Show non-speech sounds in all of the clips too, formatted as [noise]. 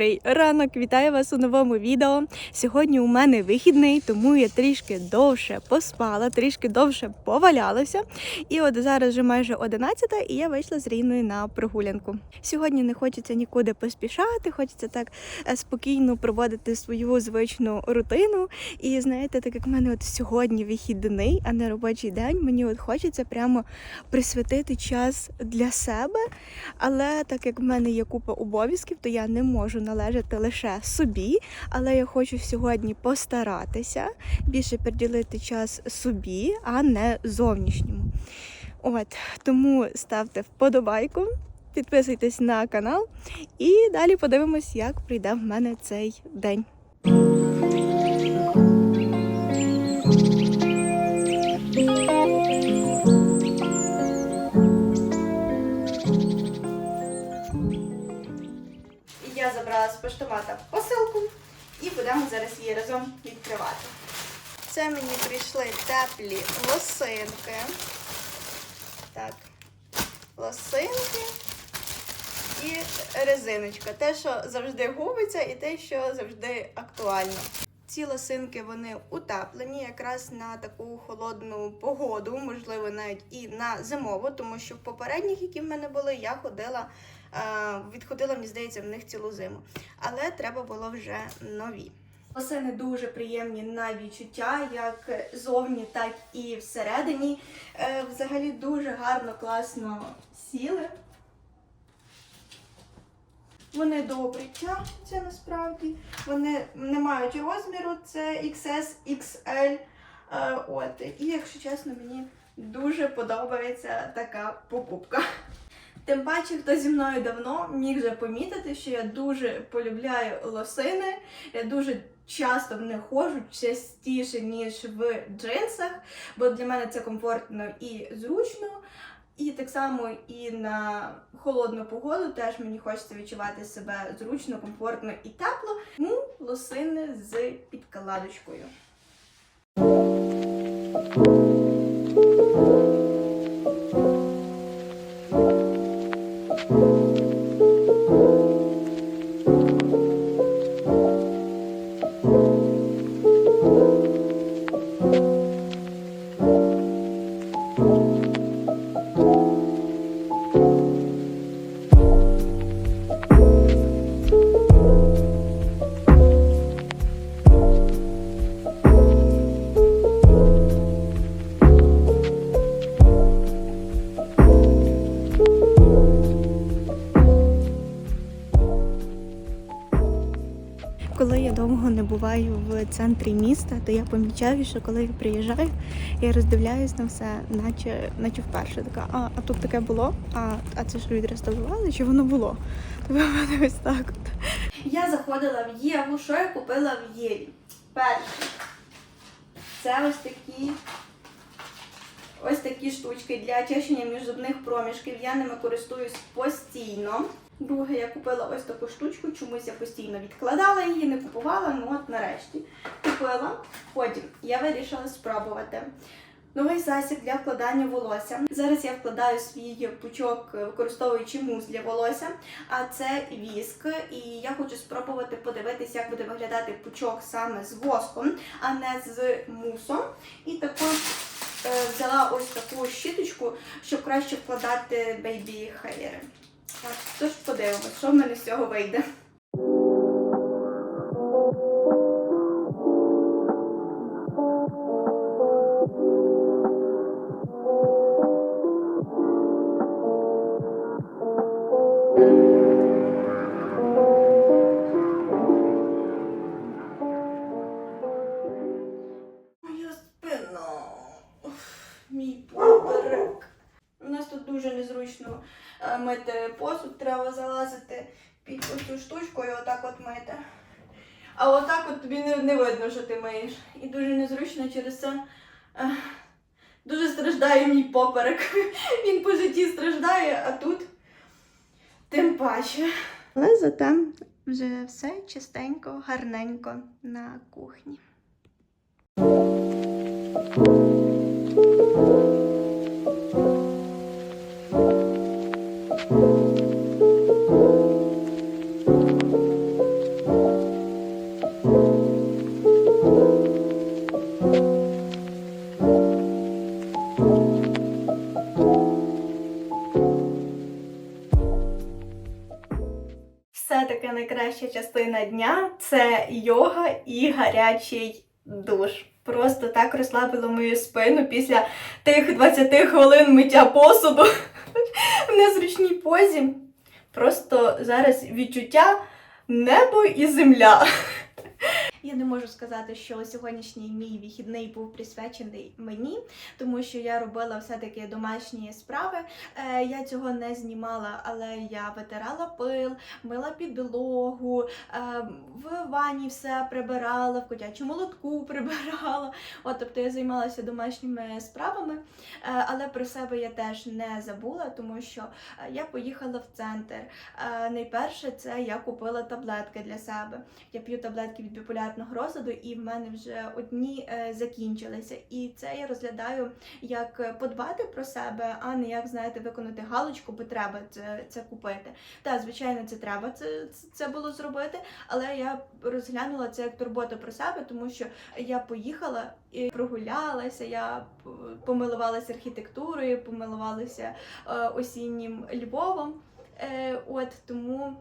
Добрий ранок, вітаю вас у новому відео. Сьогодні у мене вихідний, тому я трішки довше поспала, трішки довше повалялася. І от зараз вже майже 11 і я вийшла з Ріною на прогулянку. Сьогодні не хочеться нікуди поспішати, хочеться так е, спокійно проводити свою звичну рутину. І знаєте, так як в мене от сьогодні вихідний, а не робочий день, мені от хочеться прямо присвятити час для себе. Але так як в мене є купа обов'язків, то я не можу належати лише собі. Але я хочу сьогодні постаратися більше приділити час собі, а не зовнішньому. От тому ставте вподобайку, підписуйтесь на канал, і далі подивимось, як прийде в мене цей день. Поштомата посилку і будемо зараз її разом відкривати. Це мені прийшли теплі лосинки. Так, лосинки і резиночка. Те, що завжди губиться, і те, що завжди актуально. Ці лосинки вони утеплені якраз на таку холодну погоду, можливо, навіть і на зимову, тому що в попередніх, які в мене були, я ходила, відходила, мені здається, в них цілу зиму. Але треба було вже нові. Лосини дуже приємні на відчуття, як зовні, так і всередині. Е, Взагалі дуже гарно, класно сіли. Вони добрі тягнуться насправді. Вони не мають розміру, це XS, XL. Е, От. І якщо чесно, мені дуже подобається така покупка. Тим паче, хто зі мною давно міг вже помітити, що я дуже полюбляю лосини. Я дуже часто в них ходжу, частіше, ніж в джинсах, бо для мене це комфортно і зручно. І так само і на холодну погоду теж мені хочеться відчувати себе зручно, комфортно і тепло. Тому лосини з підкладочкою. Коли буваю в центрі міста, то я помічаю, що коли я приїжджаю, я роздивляюсь на все, наче, наче вперше така, а, а тут таке було, а, а це що відреставрували, чи воно було? Тобто мене ось так от. Я заходила в Єву, що я купила в Єві? Перше. Це ось такі. Ось такі штучки для очищення міжзубних проміжків. Я ними користуюсь постійно. Друге, я купила ось таку штучку, чомусь я постійно відкладала її, не купувала, ну от нарешті купила. Потім я вирішила спробувати. Новий засіб для вкладання волосся. Зараз я вкладаю свій пучок, використовуючи мус для волосся, а це віск. І я хочу спробувати подивитися, як буде виглядати пучок саме з воском, а не з мусом. І також е, взяла ось таку щіточку, щоб краще вкладати бейбі хейри. Так, тож подивимось, що в мене з цього вийде. Мити посуд, треба залазити під оцю штучку і отак от мити. А отак от тобі не, не видно, що ти миєш. І дуже незручно через це е, дуже страждає мій поперек. [laughs] Він по житті страждає, а тут тим паче. Але зате вже все чистенько, гарненько на кухні. Все-таки найкраща частина дня це йога і гарячий душ. Просто так розслабило мою спину після тих 20 хвилин миття посуду [laughs] в незручній позі. Просто зараз відчуття небо і земля. Я не можу сказати, що сьогоднішній мій вихідний був присвячений мені, тому що я робила все-таки домашні справи. Е, я цього не знімала, але я витирала пил, мила підлогу, е, в ванні все прибирала, в котячому лотку [laughs] прибирала. От, тобто я займалася домашніми справами, е, але про себе я теж не забула, тому що я поїхала в центр. Найперше, це я купила таблетки для себе. Я п'ю таблетки від біполярного розладу, і в мене вже одні е, закінчилися. І це я розглядаю як е, подбати про себе, а не як знаєте, виконати галочку, бо треба це, це купити. Так, звичайно, це треба це, це було зробити, але я розглянула це як турботу про себе, тому що я поїхала і прогулялася, я помилувалася архітектурою, помилувалася е, осіннім Львовом. От тому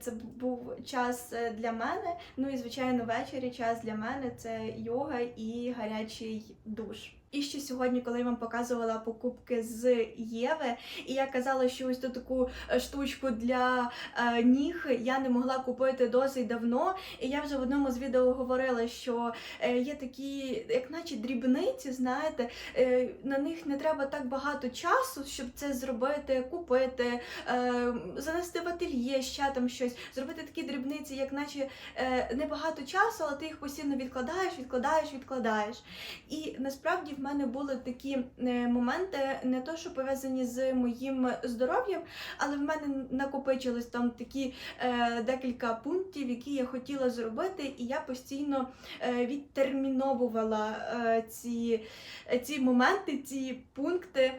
це був час е, для мене. Ну і звичайно, ввечері час для мене це йога і гарячий душ. І ще сьогодні, коли я вам показувала покупки з Єви, і я казала, що ось ту таку е, штучку для е, ніг я не могла купити досить давно. І я вже в одному з відео говорила, що е, є такі, як наче дрібниці, знаєте, е, на них не треба так багато часу, щоб це зробити, купити, е, занести в ательє, ще там щось, зробити такі дрібниці, як наче е, небагато часу, але ти їх постійно відкладаєш, відкладаєш, відкладаєш. І насправді в мене були такі е, моменти, не то, що пов'язані з моїм здоров'ям, але в мене накопичились там такі е, декілька пунктів, які я хотіла зробити, і я постійно е, відтерміновувала е, ці, ці моменти, ці пункти.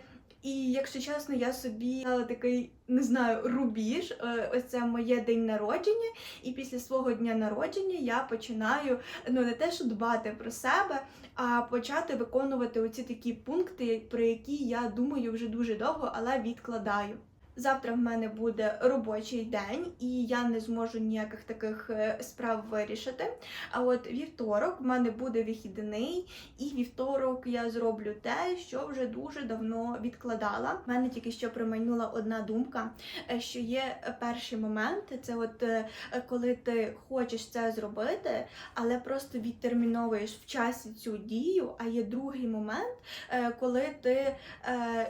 І якщо чесно, я собі дала такий, не знаю, рубіж. е, Ось це моє день народження. І після свого дня народження я починаю ну не те, що дбати про себе, а почати виконувати оці такі пункти, про які я думаю вже дуже довго, але відкладаю. Завтра в мене буде робочий день, і я не зможу ніяких таких е, справ вирішити. А от вівторок в мене буде вихідний, і вівторок я зроблю те, що вже дуже давно відкладала. В мене тільки що промайнула одна думка, е, що є перший момент, це от е, коли ти хочеш це зробити, але просто відтерміновуєш в часі цю дію. А є другий момент, коли ти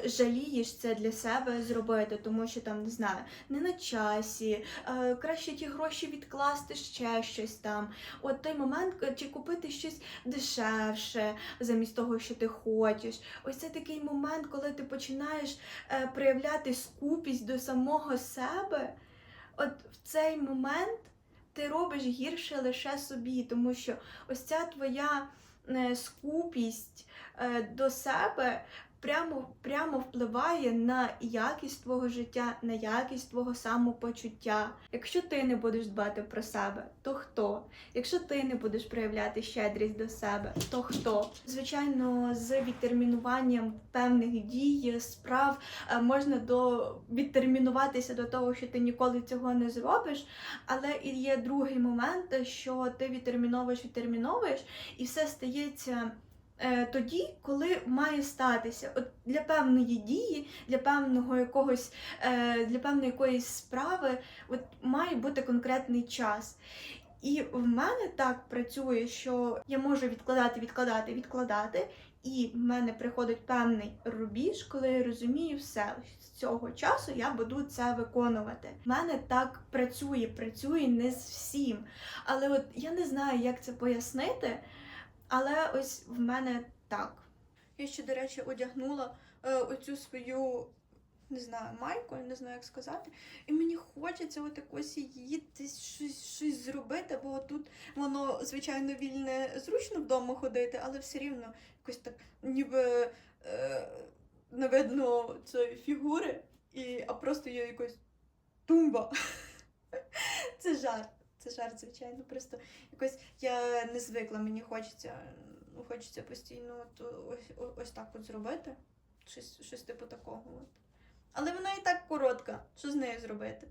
жалієш це для себе зробити, тому що там не знаю, не на часі, е, краще ті гроші відкласти ще щось там. От той момент, е, чи купити щось дешевше замість того, що ти хочеш. Ось це такий момент, коли ти починаєш е, проявляти скупість до самого себе. От в цей момент ти робиш гірше лише собі, тому що ось ця твоя скупість до себе прямо, прямо впливає на якість твого життя, на якість твого самопочуття. Якщо ти не будеш дбати про себе, то хто? Якщо ти не будеш проявляти щедрість до себе, то хто? Звичайно, з відтермінуванням певних дій, справ е, можна до відтермінуватися до того, що ти ніколи цього не зробиш. Але і є другий момент, що ти відтерміновуєш, відтерміновуєш, і все стається. Е, Тоді, коли має статися, от для певної дії, для певного якогось, е, для певної якоїсь справи, от має бути конкретний час. І в мене так працює, що я можу відкладати, відкладати, відкладати, і в мене приходить певний рубіж, коли я розумію все. З цього часу я буду це виконувати. В мене так працює, працює не з всім. Але от я не знаю, як це пояснити, але ось в мене так. Я ще, до речі, одягнула е, оцю свою. Не знаю, майку, не знаю, як сказати. І мені хочеться от якось її щось, щось зробити, бо тут воно, звичайно, вільне, зручно вдома ходити, але все рівно якось так ніби е, не видно цієї фігури, і, а просто є якось тумба. [laughs] Це жарт. Це жарт, звичайно. Просто якось я не звикла, мені хочеться, ну, хочеться постійно от, ось, ось так от зробити. Щось, щось типу такого. От. Але вона і так коротка. Що з нею зробити?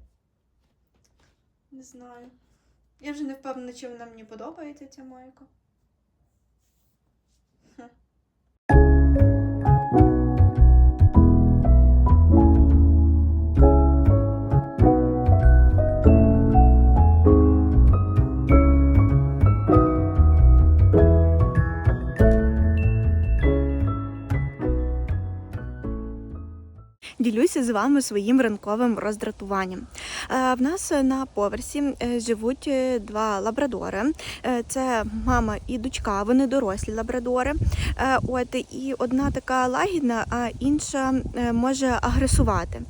Не знаю. Я вже не впевнена, чи вона мені подобається, ця майка. Ділюся з вами своїм ранковим роздратуванням. Е, В нас на поверсі е, живуть е, два лабрадори. Це мама і дочка, вони дорослі лабрадори. От і одна така лагідна, а інша може агресувати.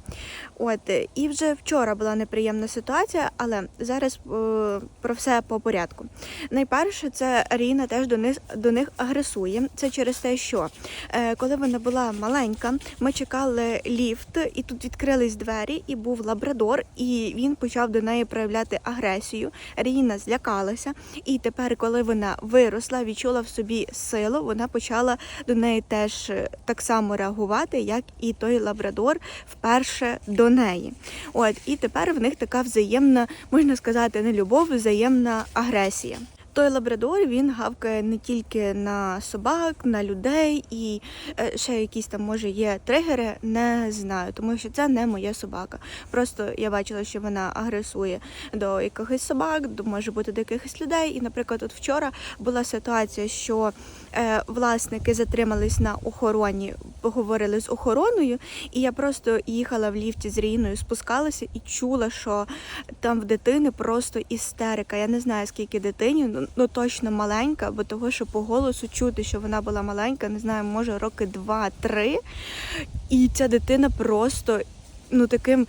От і вже вчора була неприємна ситуація, але зараз е, про все по порядку. Найперше, це Ріна теж до них до них агресує. Це через те, що е, коли вона була маленька, ми чекали ліфт, і тут відкрились двері, і був лабрадор, і він почав до неї проявляти агресію. Ріна злякалася, і тепер, коли вона виросла, відчула в собі силу, вона почала до неї теж е, так само реагувати, як і той лабрадор вперше до неї. От і тепер в них така взаємна, можна сказати, не любов, взаємна агресія. Той лабрадор він гавкає не тільки на собак, на людей і е, ще якісь там може є тригери, не знаю, тому що це не моя собака. Просто я бачила, що вона агресує до якихось собак, до може бути до якихось людей. І, наприклад, от вчора була ситуація, що е, власники затримались на охороні, поговорили з охороною, і я просто їхала в ліфті з Ріною, спускалася і чула, що там в дитини просто істерика. Я не знаю, скільки дитині, ну, точно маленька, бо того, що по голосу чути, що вона була маленька, не знаю, може роки два-три. І ця дитина просто ну таким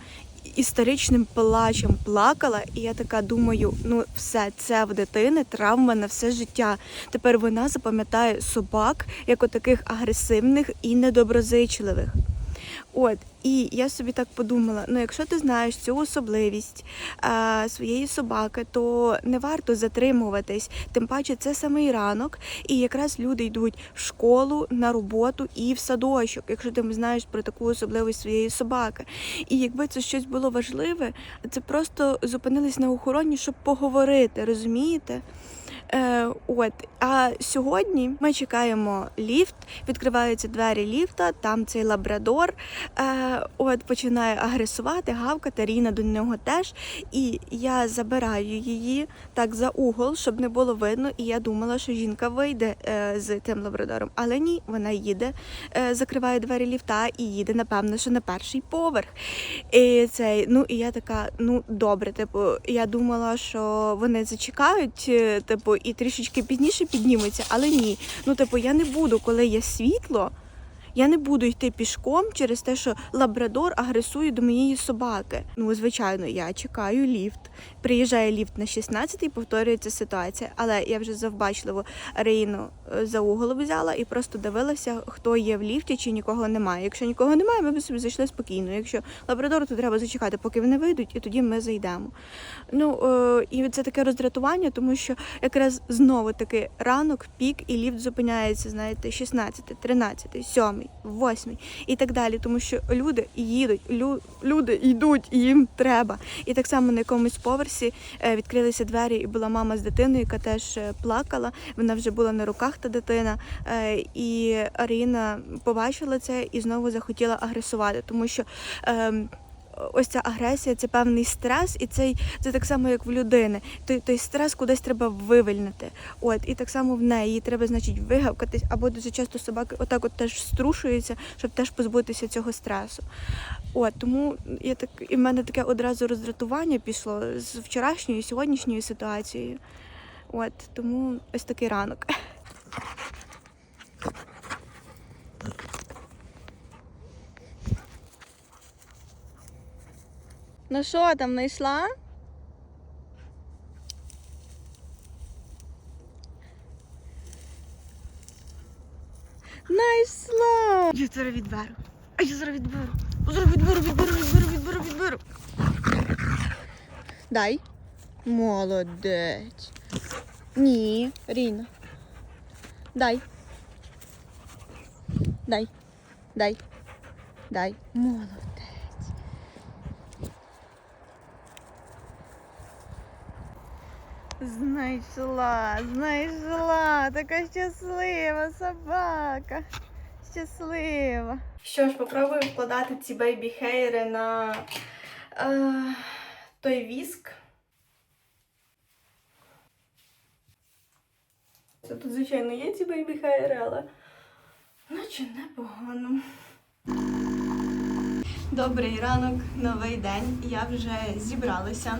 історичним плачем плакала. І я така думаю, ну все, це в дитини травма на все життя. Тепер вона запам'ятає собак як отаких агресивних і недоброзичливих. От, і я собі так подумала: ну, якщо ти знаєш цю особливість а, своєї собаки, то не варто затримуватись. Тим паче, це самий ранок, і якраз люди йдуть в школу, на роботу і в садочок, якщо ти знаєш про таку особливість своєї собаки. І якби це щось було важливе, це просто зупинились на охороні, щоб поговорити, розумієте? Е, от, а сьогодні ми чекаємо ліфт, відкриваються двері ліфта, там цей лабрадор е, от починає агресувати, гавкати, Ріна до нього теж. І я забираю її так за угол, щоб не було видно. І я думала, що жінка вийде е, з тим лабрадором. Але ні, вона їде, е, закриває двері ліфта і їде, напевно, що на перший поверх. І цей, ну і я така, ну добре, типу, я думала, що вони зачекають, е, типу, і трішечки пізніше підніметься, але ні. Ну, типу, я не буду, коли є світло. Я не буду йти пішком через те, що лабрадор агресує до моєї собаки. Ну, звичайно, я чекаю ліфт. Приїжджає ліфт на 16-й, повторюється ситуація. Але я вже завбачливо Рейну е, за угол взяла і просто дивилася, хто є в ліфті, чи нікого немає. Якщо нікого немає, ми б собі зайшли спокійно. Якщо лабрадору, то треба зачекати, поки вони вийдуть, і тоді ми зайдемо. Ну е, і це таке роздратування, тому що якраз знову таки ранок, пік, і ліфт зупиняється, знаєте, 16, 13, 7, 8 і так далі. Тому що люди їдуть, лю, люди йдуть, їм треба. І так само на якомусь поверсі е, відкрилися двері, і була мама з дитиною, яка теж е, плакала. Вона вже була на руках та дитина. Е, І Аріна побачила це і знову захотіла агресувати, тому що. Ось ця агресія, це певний стрес, і цей це так само, як в людини. Той, той стрес кудись треба вивільнити. От і так само в неї треба, значить, вигавкатись, або дуже часто собаки отак от теж струшуються, щоб теж позбутися цього стресу. От тому я так і в мене таке одразу роздратування пішло з вчорашньою сьогоднішньою ситуацією. От тому ось такий ранок. Ну що там знайшла? Знайшла! Я зараз відберу. А я зараз відберу. Зараз відберу, відберу, відберу, відберу, відберу. Дай. Молодець. Ні, Ріна. Дай. Дай. Дай. Дай. Молодець. Знайшла, знайшла, така щаслива собака. Щаслива. Що ж, попробую вкладати ці бейбі-хейри на е, той віск. Це тут, звичайно, є ці бейбі-хейри, але наче непогано. Добрий ранок, новий день. Я вже зібралася.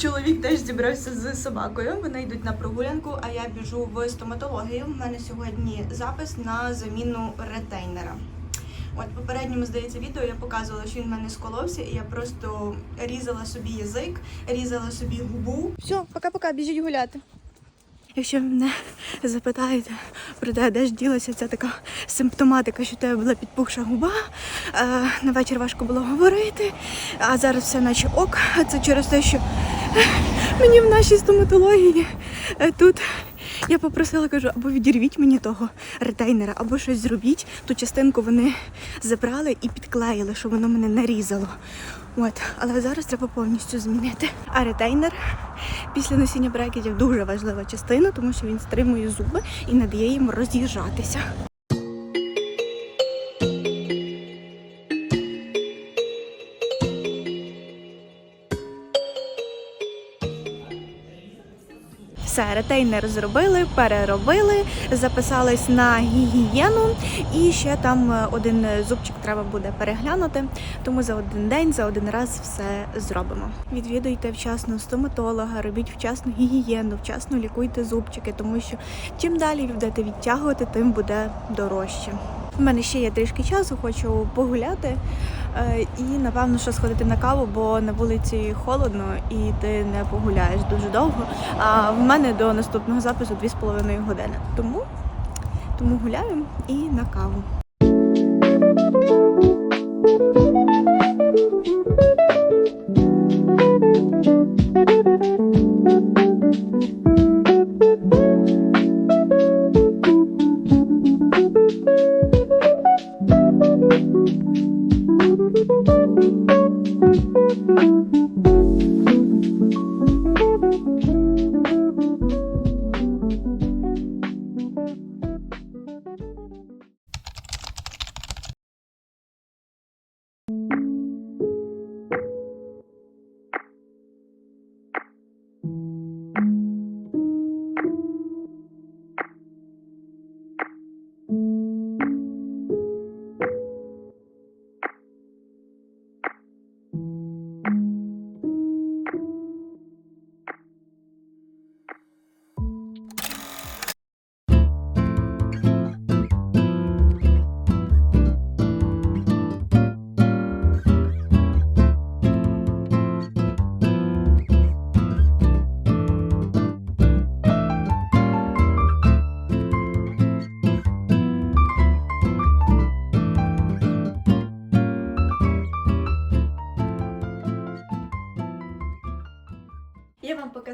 Чоловік теж зібрався з собакою. Вони йдуть на прогулянку, а я біжу в стоматологію. У мене сьогодні запис на заміну ретейнера. От попередньому, здається, відео я показувала, що він в мене сколовся, і я просто різала собі язик, різала собі губу. Все, пока-пока, біжіть гуляти. Якщо мене запитаєте про те, де ж ділася ця така симптоматика, що в тебе була підпухша губа, е, на вечір важко було говорити, а зараз все наче ок. Це через те, що мені в нашій стоматології е, тут я попросила, кажу, або відірвіть мені того ретейнера, або щось зробіть. Ту частинку вони забрали і підклеїли, щоб воно мене не різало. От, але зараз треба повністю змінити. А ретейнер після носіння брекетів дуже важлива частина, тому що він стримує зуби і не дає їм роз'їжджатися. Все, ретейнер зробили, переробили, записались на гігієну, і ще там е, один зубчик треба буде переглянути. Тому за один день, за один раз все зробимо. Відвідуйте вчасно стоматолога, робіть вчасну гігієну, вчасно лікуйте зубчики, тому що чим далі будете відтягувати, тим буде дорожче. У мене ще є трішки часу, хочу погуляти і напевно, що сходити на каву, бо на вулиці холодно і ти не погуляєш дуже довго. А в мене до наступного запису 2,5 години. Тому, тому гуляю і на каву.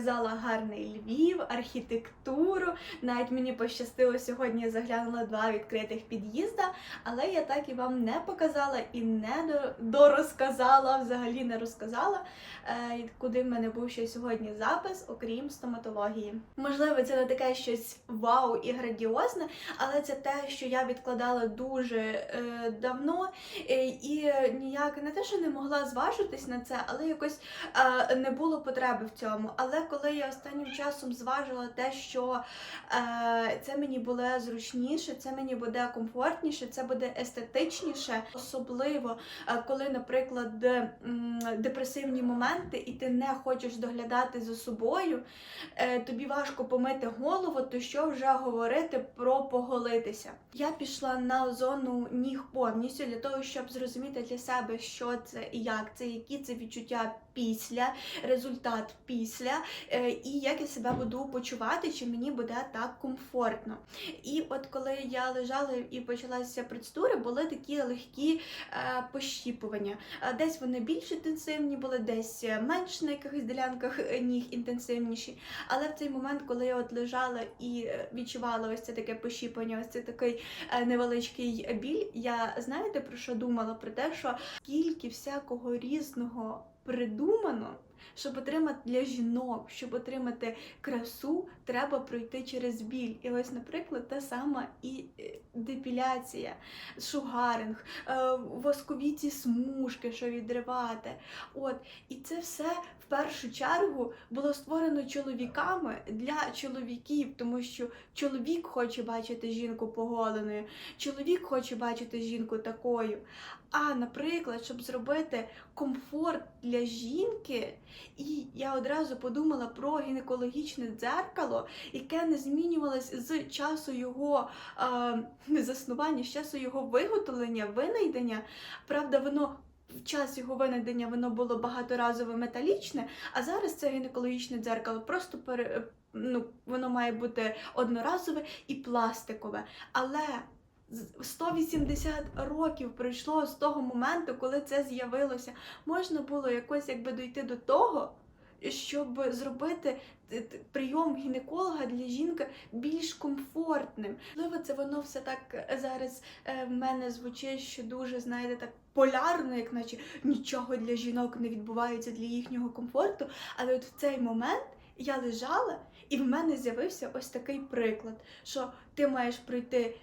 Показала гарний Львів, архітектуру. Навіть мені пощастило сьогодні я заглянула два відкритих під'їзда, але я так і вам не показала і не дорозказала, взагалі не розказала, е, куди в мене був ще сьогодні запис, окрім стоматології. Можливо, це не таке щось вау і грандіозне, але це те, що я відкладала дуже е, давно е, і ніяк не те, що не могла зважитись на це, але якось е, не було потреби в цьому. Але коли я останнім часом зважила те, що е, це мені буде зручніше, це мені буде комфортніше, це буде естетичніше, особливо е, коли, наприклад, депресивні моменти, і ти не хочеш доглядати за собою, е, тобі важко помити голову, то що вже говорити про поголитися. Я пішла на зону ніг повністю для того, щоб зрозуміти для себе, що це і як це, які це відчуття після, результат після, е, і як я себе буду почувати, чи мені буде так комфортно. І от коли я лежала і почалася процедури, були такі легкі е, пощіпування. Е, Десь вони більш інтенсивні були, десь менш на якихось ділянках ніг інтенсивніші. Але в цей момент, коли я от лежала і відчувала ось це таке пощіпування, ось це такий невеличкий біль, я знаєте про що думала? Про те, що скільки всякого різного придумано. Щоб отримати для жінок, щоб отримати красу, треба пройти через біль. І ось, наприклад, та сама і е, депіляція, шугаринг, е, воскові ці смужки, що відривати. От, і це все в першу чергу було створено чоловіками для чоловіків, тому що чоловік хоче бачити жінку поголеною, чоловік хоче бачити жінку такою. А, наприклад, щоб зробити комфорт для жінки, і я одразу подумала про гінекологічне дзеркало, яке не змінювалось з часу його е, заснування, з часу його виготовлення, винайдення. Правда, воно в час його винайдення воно було багаторазове металічне, а зараз це гінекологічне дзеркало просто пере, ну, воно має бути одноразове і пластикове. Але 180 років пройшло з того моменту, коли це з'явилося. Можна було якось якби дойти до того, щоб зробити т- прийом гінеколога для жінки більш комфортним. Можливо, це воно все так е, зараз е, в мене звучить, що дуже, знаєте, так полярно, як наче нічого для жінок не відбувається для їхнього комфорту. Але от в цей момент я лежала, і в мене з'явився ось такий приклад, що ти маєш пройти е,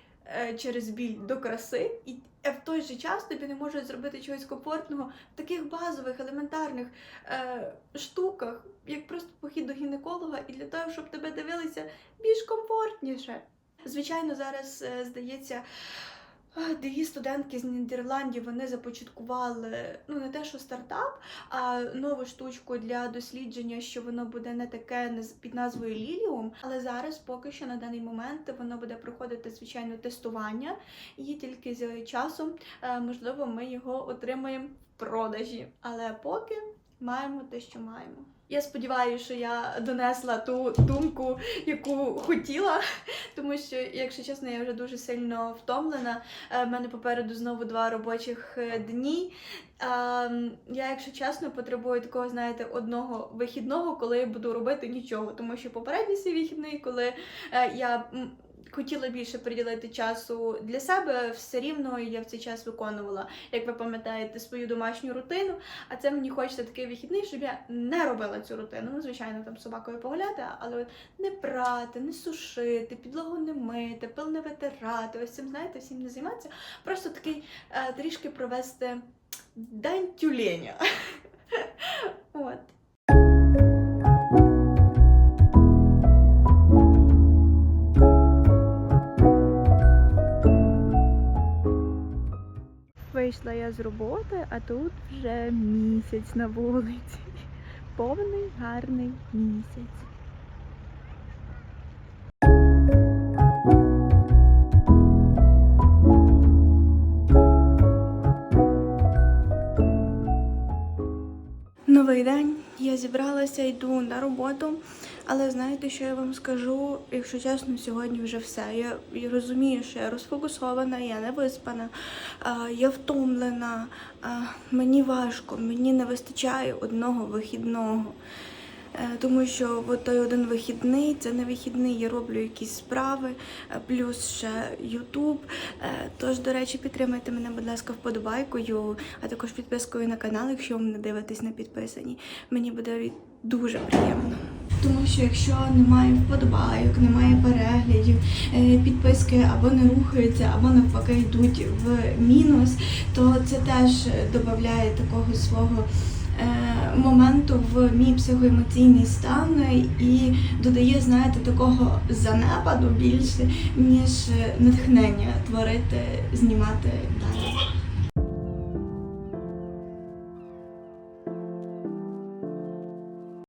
через біль до краси, і е, в той же час тобі не можуть зробити чогось комфортного в таких базових, елементарних е, штуках, як просто похід до гінеколога, і для того, щоб тебе дивилися більш комфортніше. Звичайно, зараз е, здається. Дві студентки з Нідерландів вони започаткували ну не те, що стартап, а нову штучку для дослідження, що воно буде не таке під назвою Ліліум. Але зараз поки що на даний момент воно буде проходити звичайно тестування, і тільки з часом е, можливо ми його отримаємо в продажі. Але поки маємо те, що маємо. Я сподіваюся, що я донесла ту думку, яку хотіла, тому що, якщо чесно, я вже дуже сильно втомлена. Е, В мене попереду знову два робочих е, дні. Ем, Я, якщо чесно, потребую такого, знаєте, одного вихідного, коли я буду робити нічого. Тому що попередній свій вихідний, коли е, я хотіла більше приділити часу для себе, все рівно я в цей час виконувала, як ви пам'ятаєте, свою домашню рутину. А це мені хочеться такий вихідний, щоб я не робила цю рутину. Ну, звичайно, там собакою погуляти, але не прати, не сушити, підлогу не мити, пил не витирати. Ось цим, знаєте, всім не займатися. Просто такий е, трішки провести день тюленя. Я з роботи, а тут вже місяць на вулиці. Повний гарний місяць. Я зібралася, йду на роботу. Але знаєте, що я вам скажу? Якщо чесно, сьогодні вже все. Я, розумію, що я розфокусована, я не виспана, я втомлена, мені важко, мені не вистачає одного вихідного. Е, Тому що от той один вихідний, це не вихідний, я роблю якісь справи, е, плюс ще Ютуб. Е, Тож, до речі, підтримайте мене, будь ласка, вподобайкою, а також підпискою на канал, якщо ви не дивитесь не підписані. Мені буде дуже приємно. Тому що якщо немає вподобайок, немає переглядів, е, підписки або не рухаються, або навпаки йдуть в мінус, то це теж додає такого свого е, моменту в мій психоемоційний стан і додає, знаєте, такого занепаду більше, ніж натхнення творити, знімати далі.